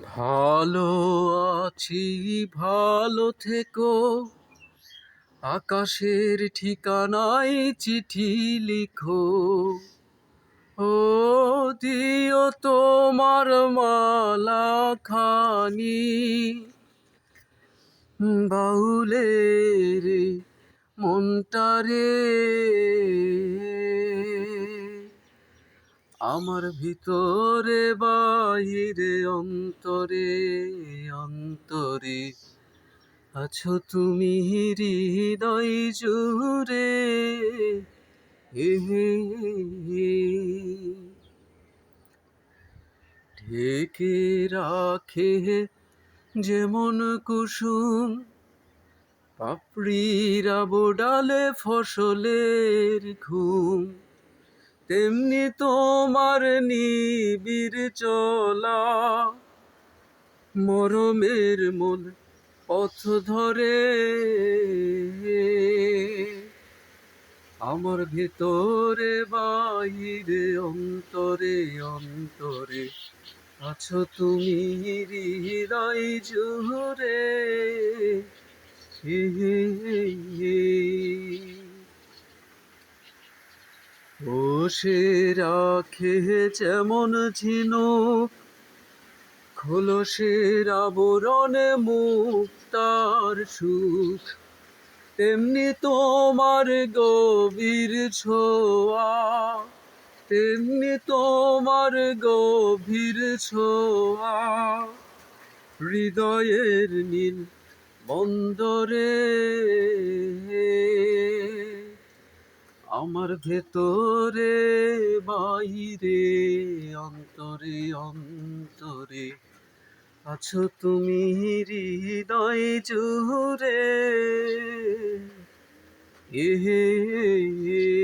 ভালো আছি, ভালো থেকো। আকাশের ঠিকানায় চিঠি লিখো। ও দিও তোমার মালা খানি বাউলের মনটারে আমার ভিতরে বাহিরে অন্তরে অন্তরে আছো তুমি হৃদয় জুড়ে। ঢেকে রাখে যেমন কুসুম, পাপড়িরা বোডালে ফসলের ঘুম তেমনি তোমার নিবিড় চলা, মরমের মূল পথ ধরে আমার ভেতরে, বাহিরে, অন্তরে অন্তরে আছো তুমি হৃদয় জুড়ে হে হে হে। বসে রাখে যেমন ঝিনুক খোলসের আবরণে মুক্তার সুখ। তেমনি তোমার গভীর ছোঁয়া, তেমনি তোমার গভীর ছোয়া। হৃদয়ের নীল বন্দরে আমার ভেতরে, বাইরে, অন্তরে অন্তরে। আছো তুমি হৃদয় জুড়ে। এ হে হে।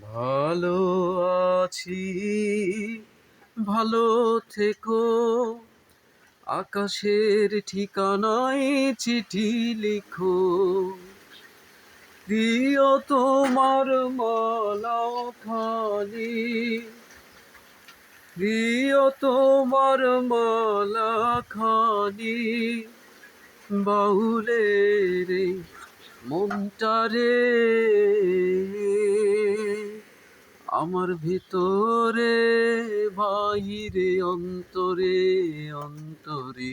ভালো আছি, ভালো থেকো। আকাশের ঠিকানায় চিঠি লিখো। দিও তোমার মালা খালি দিও তোমার মালা খালি বাউলের মনটারে আমার ভিতরে বাহিরে, অন্তরে অন্তরে